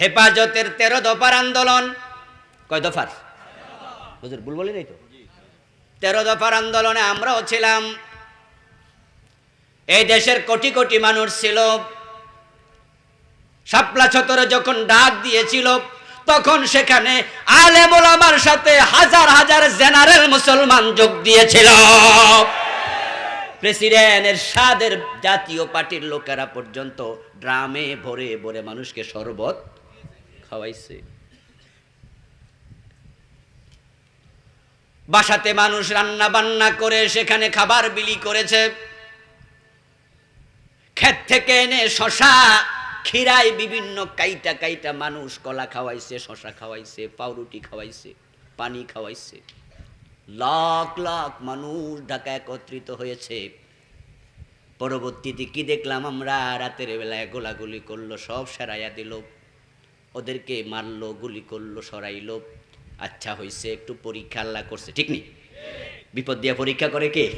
হেফাজতের তেরো দফার আন্দোলন। কয় দফার? হুজুর, ভুল বলি নাই তো? তেরো দফার আন্দোলনে আমরাও ছিলাম। এই দেশের কোটি কোটি মানুষ ছিল। শাপলা ছতরে যখন ডাক দিয়েছিল, তখন সেখানে আলেম ওলামার সাথে হাজার হাজার জেনারেল মুসলমান যোগ দিয়েছিল। প্রেসিডেন্টের সাদের জাতীয় পার্টির লোকেরা পর্যন্ত ড্রামে ভরে ভরে মানুষকে শরবত খাওয়াইছে। বাসাতে মানুষ রান্না বান্না করে, সেখানে খাবার বিলি করেছে। ক্ষেত থেকে এনে শশা খিরায় বিভিন্ন কাইটা কাইটা মানুষ কলা খাওয়াইছে, শশা খাওয়াইছে, পাউরুটি খাওয়াইছে, পানি খাওয়াইছে। লাখ লাখ মানুষ ঢাকা একত্রিত হয়েছে। পরবর্তীতে কি দেখলাম আমরা? রাতের বেলায় গোলাগুলি করল, সব সারাইয়া দিল। ওদেরকে মারলো, গুলি করল, সরাইলো। আচ্ছা হয়েছে একটু পরীক্ষা আল্লাহ করছে, ঠিক নি? বিপদ দিয়া পরীক্ষা করে কে?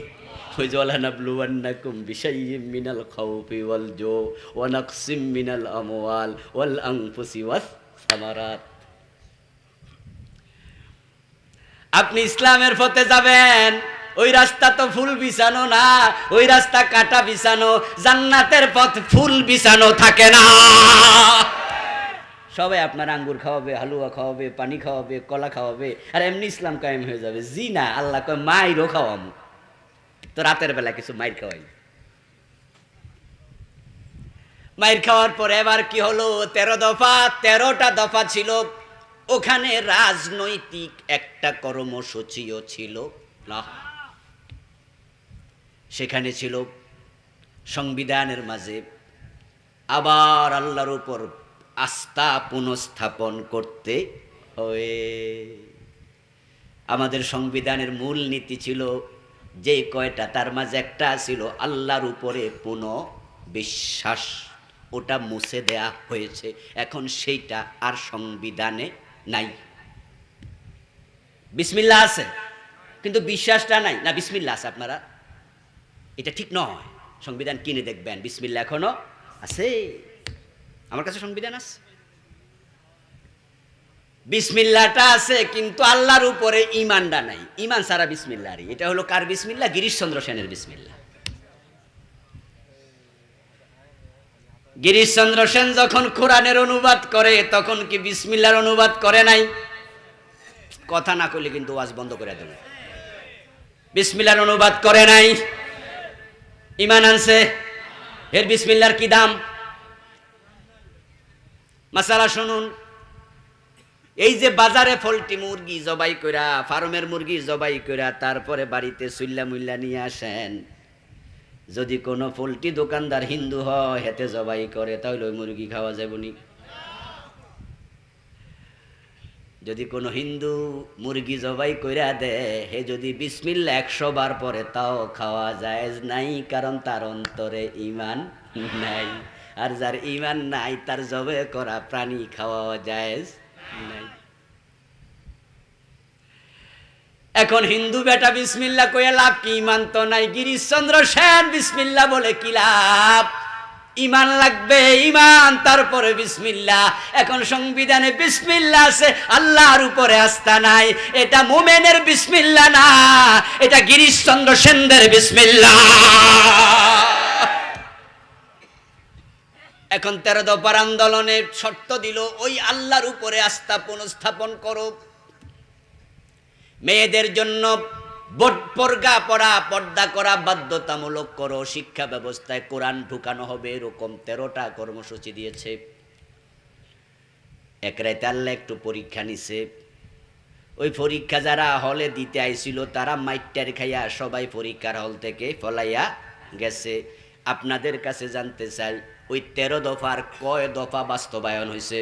আপনি ইসলামের পথে যাবেন, ওই রাস্তা তো ফুল বিছানো না, ওই রাস্তা কাটা বিছানো, জান্নাতের পথ ফুল বিছানো থাকে না। সবাই আপনার আঙ্গুর খাওয়াবে, হালুয়া খাওয়াবে, পানি খাওয়াবে, কলা খাওয়াবে, আর এমনি ইসলাম কায়েম হয়ে যাবে। জি না আল্লাহ কয়, মাইরও খাওয়াম তো রাতের বেলা কিছু মাইর খাওয়াই। মাইর খাওয়ার পর এবার কি হলো? তেরো দফা, তেরোটা দফা ছিল। ওখানে রাজনৈতিক একটা কর্মসূচিও ছিল। না সেখানে ছিল সংবিধানের মাঝে। আবার আল্লাহর উপর আস্থা পুনঃস্থাপন করতে হয়ে আমাদের সংবিধানের মূল নীতি ছিল যে কয়টা, তার মাঝে একটা ছিল আল্লাহর উপরে পুনঃ বিশ্বাস ওটা মুছে দেয়া হয়েছে। এখন সেইটা আর সংবিধানে নাই। বিসমিল্লা আছে, কিন্তু বিশ্বাসটা নাই। না বিসমিল্লা আছে আপনারা। এটা ঠিক নয়। সংবিধান কিনে দেখবেন। বিসমিল্লা এখনও আছে। আমার কাছে সংবিধান আছে। বিসমিল্লাটা আছে, কিন্তু আল্লাহর উপরে ইমানটা নাই। ইমান সারা বিসমিল্লারই এটা হলো কার বিসমিল্লা গিরিশচন্দ্র সেনের বিসমিল্লা গিরিশচন্দ্র সেন যখন কোরআনের অনুবাদ করে, তখন কি বিসমিল্লার অনুবাদ করে নাই? কথা না করলে কিন্তু ওয়াজ বন্ধ করে দেবে। বিসমিল্লার অনুবাদ করে নাই। ইমান আনছে। এর বিসমিল্লার কি দাম? মাসালা শুনুন। এই যে বাজারে ফলটি মুরগি জবাই কইরা, ফার্মের মুরগি জবাই কইরা তারপরে বাড়িতে সুল্লা মুল্লা নিয়ে আসেন, যদি কোনো পোলট্রি দোকানদার হিন্দু হয়, হেতে জবাই করে, তাহলে ওই মুরগি খাওয়া যাবনি যদি কোনো হিন্দু মুরগি জবাই কইরা দেয় হে যদি বিসমিল্লা একশো বার পরে, তাও খাওয়া যায় নাই, কারণ তার অন্তরে ইমান নাই। আর যার ইমান নাই, তার জবে করা প্রাণী খাওয়া যায় এখন হিন্দু বেটা বিসমিল্লা কয়ে লাভ কি? ইমান তো নাই। গিরিশচন্দ্র সেন বিসমিল্লা বলে কি লাভ? ইমান লাগবে, ইমান, তারপরে বিসমিল্লা। এখন সংবিধানে বিসমিল্লা আছে, আল্লাহর উপরে আস্থা নাই। এটা মোমেনের বিসমিল্লা না, এটা গিরিশচন্দ্র সেনদের বিসমিল্লা। এখন তেরো দফার আন্দোলনে শর্ত দিল, ওই আল্লাহর উপরে আস্থা পুনঃস্থাপন করো। মেয়েদের জন্য পর্দা পড়া পর্দা করা বাধ্যতামূলক করো। শিক্ষা ব্যবস্থায় কোরআন ঢুকানো হবে, এরকম তেরোটা কর্মসূচি দিয়েছে। এক রাতে আল্লাহ একটু পরীক্ষা নিছে। ওই পরীক্ষা যারা হলে দিতে আইছিল, তারা মাইটার খাইয়া সবাই পরীক্ষার হল থেকে ফলাইয়া গেছে। আপনাদের কাছে জানতে চাই ওই তেরো দফার কয় দফা বাস্তবায়ন হয়েছে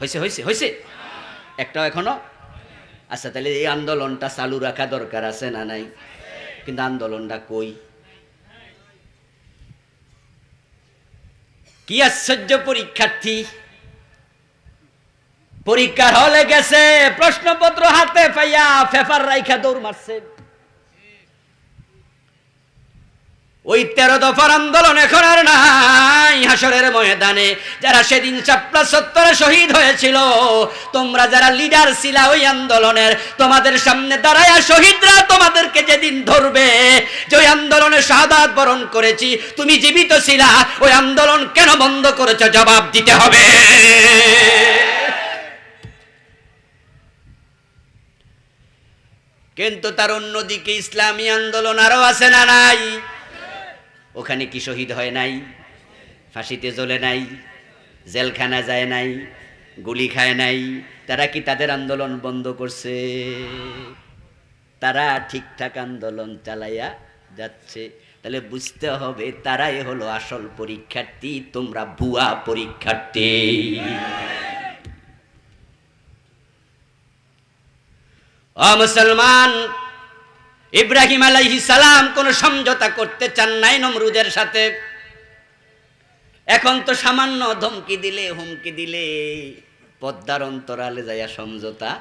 হয়েছে হয়েছে হয়েছে একটাও এখনও? আচ্ছা তাহলে এই আন্দোলনটা চালু রাখা দরকার আছে না নাই? কিন্তু আন্দোলনটা কই? কি আশ্চর্য পরীক্ষার্থী। পরীক্ষার হলে গেছে, প্রশ্নপত্র হাতে পাইয়া পেপার রাইখা দৌড় মারছে। ওই তেরো দফার আন্দোলন এখন আর নাই হাসরের ময়দানে। যারা সেদিন চাপলা সত্তরে শহীদ হয়েছিল, তোমরা যারা লিডার ছিলা ওই আন্দোলনের, তোমাদের সামনে দাঁড়ায়া শহীদরা তোমাদেরকে যেদিন ধরবে, যে ওই আন্দোলনে শাহাদাত বরণ করেছি, তুমি জীবিত ছিলা, ওই আন্দোলন কেন বন্ধ করেছ জবাব দিতে হবে। কিন্তু তার অন্যদিকে ইসলামী আন্দোলন আরও আছে না নাই? ওখানে কি শহীদ হয় নাই? ফাঁসিতে জ্বলে নাই, জেলখানা যায় নাই, গুলি খায় নাই, তারা কি তাদের আন্দোলন বন্ধ করছে? তারা ঠিকঠাক আন্দোলন চালাইয়া যাচ্ছে। তাহলে বুঝতে হবে তারাই হলো আসল পরীক্ষার্থী, তোমরা ভুয়া পরীক্ষার্থী। মুসলমান ইব্রাহিম আলাইহি সালাম কোন সমঝোতা করতে চান নাই নমরুদের সাথে। এখন তো সামান্য ধমকি দিলে, হুমকি দিলে পদ্মার অন্তরালে যাইয়া সমঝোতা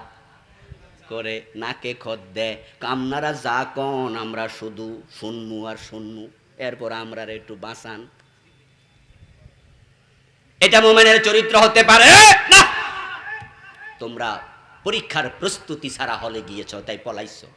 করে, নাকে খদ দেয়। আপনারা যা কন, আমরা শুধু শুনমু আর শুনমু, এরপর আমরা একটু বাঁচান। এটা মোমেনের চরিত্র হতে পারে? না! তোমরা পরীক্ষার প্রস্তুতি ছাড়া হলে গিয়েছ, তাই পলাইছো।